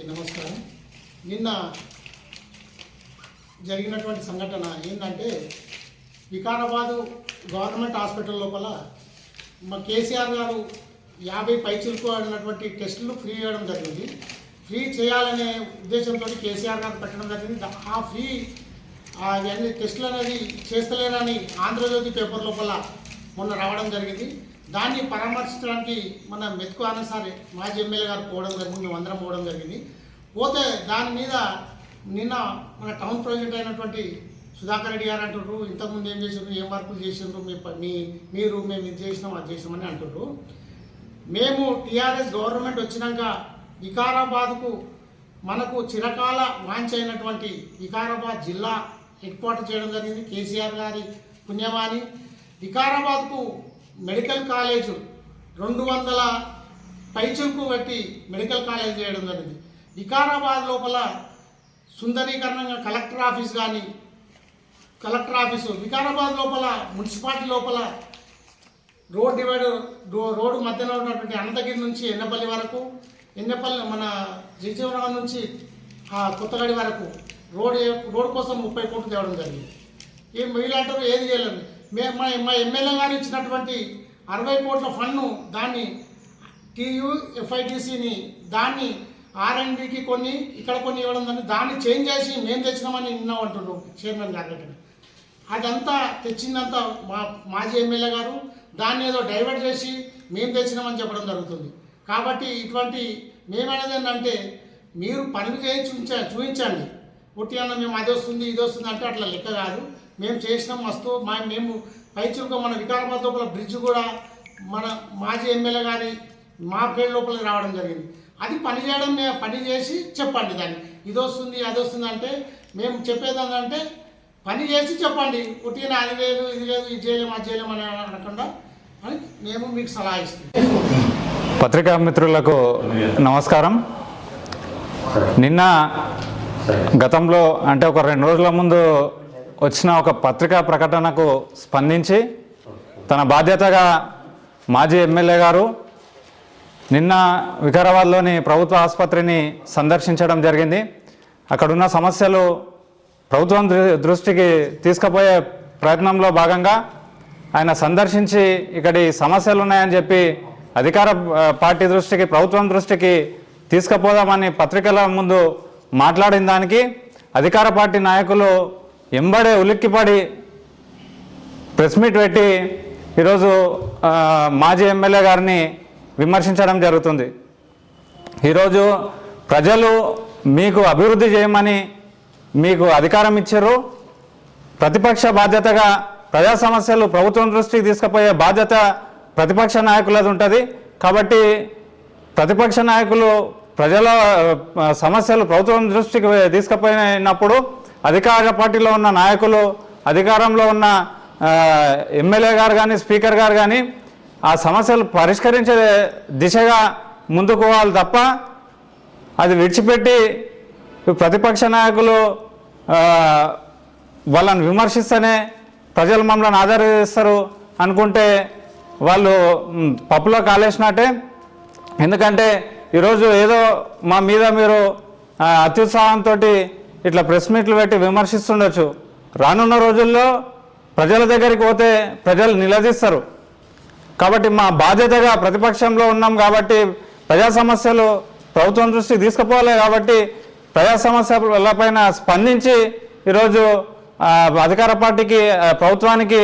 నమస్కారం. నిన్న జరిగినటువంటి సంఘటన ఏంటంటే వికారాబాదు గవర్నమెంట్ హాస్పిటల్ లోపల మా కేసీఆర్ గారు యాభై పైచిలకు అన్నటువంటి టెస్టులు ఫ్రీ ఇవ్వడం జరిగింది. ఫ్రీ చేయాలనే ఉద్దేశంతో కేసీఆర్ గారు పెట్టడం జరిగింది. ఆ ఫ్రీ అవన్నీ టెస్టులు అనేది చేస్తలేరని ఆంధ్రజ్యోతి పేపర్ లోపల మొన్న రావడం జరిగింది. దాన్ని పరామర్శించడానికి మన మెతుకు ఆనంద్ మాజీ ఎమ్మెల్యే గారు పోవడం జరిగింది మేము అందరం పోవడం జరిగింది. పోతే దాని మీద నిన్న మన టౌన్ ప్రెసిడెంట్ అయినటువంటి సుధాకర్ రెడ్డి గారు అంటుండ్రు ఇంతకుముందు ఏం చేసిండ్రు ఏం వర్కులు చేసిండ్రు మీ మీ మీరు మేము ఇది చేసినాం అది చేసినామని అంటుండ్రు. మేము టీఆర్ఎస్ గవర్నమెంట్ వచ్చినాక వికారాబాద్కు మనకు చిరకాల వాంచ్ అయినటువంటి వికారాబాద్ జిల్లా హెడ్ క్వార్టర్ చేయడం జరిగింది కేసీఆర్ గారి పుణ్యమాని వికారాబాద్కు మెడికల్ కాలేజ్ రెండు వందల పైచులకు పెట్టి మెడికల్ కాలేజ్ చేయడం జరిగింది. వికారాబాద్ లోపల సుందరీకరణంగా కలెక్టర్ ఆఫీస్ కానీ కలెక్టర్ ఆఫీసు వికారాబాద్ లోపల మున్సిపాలిటీ లోపల రోడ్ డివైడర్ రో- రోడ్డు మధ్యలో ఉన్నటువంటి అనంతగిరి నుంచి ఎన్నపల్లి వరకు ఎన్నపల్లి మన జీజీవనగర్ నుంచి ఆ కొత్తగడి వరకు రోడ్ రోడ్ కోసం ముప్పై కోట్లు తేవడం జరిగింది. ఏం వీళ్ళంటారు ఏది చేయలేదు మేము మా మా ఎమ్మెల్యే గారు ఇచ్చినటువంటి అరవై కోట్ల ఫండ్ను దాన్ని టీయూ ఎఫ్ఐటీసీని దాన్ని ఆర్ఎండ్బికి కొన్ని ఇక్కడ కొన్ని ఇవ్వడం దాన్ని దాన్ని చేంజ్ చేసి మేము తెచ్చినామని నిన్న అంటున్నారు చైర్మన్ గారు దగ్గర. అదంతా తెచ్చిందంతా మా మాజీ ఎమ్మెల్యే గారు దాన్ని ఏదో డైవర్ట్ చేసి మేము తెచ్చినామని చెప్పడం జరుగుతుంది. కాబట్టి ఇటువంటి మేమనేది ఏంటంటే మీరు పనులు చేసి చూపించండి పుట్టి అన్న మేము అది వస్తుంది ఇది వస్తుంది అంటే అట్లా లెక్క కాదు. మేము చేసినాం మస్తు. మా మేము పైచురుగా మన వికారాబాద్ లోపల బ్రిడ్జ్ కూడా మన మాజీ ఎమ్మెల్యే గారి మా పేరు లోపలికి రావడం జరిగింది. అది పని చేయడం మేము పని చేసి చెప్పండి దాన్ని. ఇది వస్తుంది అది వస్తుంది అంటే మేము చెప్పేది ఏంటంటే పని చేసి చెప్పండి. పుట్టిన అది లేదు ఇది లేదు ఇది చేయలేము అది చేయలేము అని అనకుండా అని మేము మీకు సలహా ఇస్తున్నాం. పత్రికా మిత్రులకు నమస్కారం. నిన్న గతంలో అంటే ఒక రెండు రోజుల ముందు వచ్చిన ఒక పత్రికా ప్రకటనకు స్పందించి తన బాధ్యతగా మాజీ ఎమ్మెల్యే గారు నిన్న వికారాబాద్లోని ప్రభుత్వ ఆసుపత్రిని సందర్శించడం జరిగింది. అక్కడున్న సమస్యలు ప్రభుత్వం దృష్టికి తీసుకుపోయే ప్రయత్నంలో భాగంగా ఆయన సందర్శించి ఇక్కడి సమస్యలు ఉన్నాయని చెప్పి అధికార పార్టీ దృష్టికి ప్రభుత్వం దృష్టికి తీసుకుపోదామని పత్రికల ముందు మాట్లాడిన దానికి అధికార పార్టీ నాయకులు ఎంబడే ఉలిక్కిపడి ప్రెస్ మీట్ పెట్టి ఈరోజు మాజీ ఎమ్మెల్యే గారిని విమర్శించడం జరుగుతుంది. ఈరోజు ప్రజలు మీకు అభివృద్ధి చేయమని మీకు అధికారం ఇచ్చారు. ప్రతిపక్ష బాధ్యతగా ప్రజా సమస్యలు ప్రభుత్వం దృష్టికి తీసుకుపోయే బాధ్యత ప్రతిపక్ష నాయకులది ఉంటుంది. కాబట్టి ప్రతిపక్ష నాయకులు ప్రజల సమస్యలు ప్రభుత్వం దృష్టికి తీసుకుపోయినప్పుడు అధికార పార్టీలో ఉన్న నాయకులు అధికారంలో ఉన్న ఎమ్మెల్యే గారు కానీ స్పీకర్ గారు కానీ ఆ సమస్యలు పరిష్కరించే దిశగా ముందుకు పోవాలి తప్ప అది విడిచిపెట్టి ప్రతిపక్ష నాయకులు వాళ్ళని విమర్శిస్తేనే ప్రజలు మమ్మల్ని ఆదరిస్తారు అనుకుంటే వాళ్ళు పప్పులో కాలేసినట్టే. ఎందుకంటే ఈరోజు ఏదో మా మీద మీరు అత్యుత్సాహంతో ఇట్లా ప్రెస్ మీట్లు పెట్టి విమర్శిస్తుండొచ్చు. రానున్న రోజుల్లో ప్రజల దగ్గరికి పోతే ప్రజలు నిలదీస్తారు. కాబట్టి మా బాధ్యతగా ప్రతిపక్షంలో ఉన్నాం కాబట్టి ప్రజా సమస్యలు ప్రభుత్వం దృష్టి తీసుకుపోవాలి కాబట్టి ప్రజా సమస్యలపైన స్పందించి ఈరోజు అధికార పార్టీకి ప్రభుత్వానికి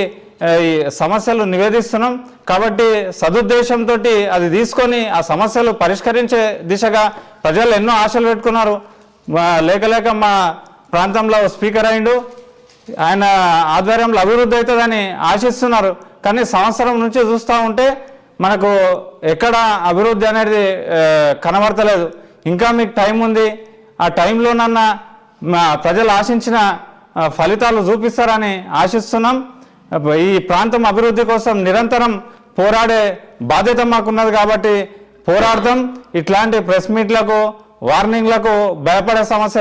ఈ సమస్యలు నివేదిస్తున్నాం. కాబట్టి సదుద్దేశంతో అది తీసుకొని ఆ సమస్యలు పరిష్కరించే దిశగా ప్రజలు ఎన్నో ఆశలు పెట్టుకున్నారు. లేక లేక మా ప్రాంతంలో స్పీకర్ అయిండు. ఆయన ఆధ్వర్యంలో అభివృద్ధి అవుతుందని ఆశిస్తున్నారు. కానీ సంవత్సరం నుంచి చూస్తూ ఉంటే మనకు ఎక్కడ అభివృద్ధి అనేది కనబడతలేదు. ఇంకా మీకు టైం ఉంది. ఆ టైంలోనన్నా మా ప్రజలు ఆశించిన ఫలితాలు చూపిస్తారని ఆశిస్తున్నాం. ఈ ప్రాంతం అభివృద్ధి కోసం నిరంతరం పోరాడే బాధ్యత మాకున్నది కాబట్టి పోరాడతాం. ఇట్లాంటి ప్రెస్ మీట్లకు వార్నింగ్లకు భయపడే సమస్య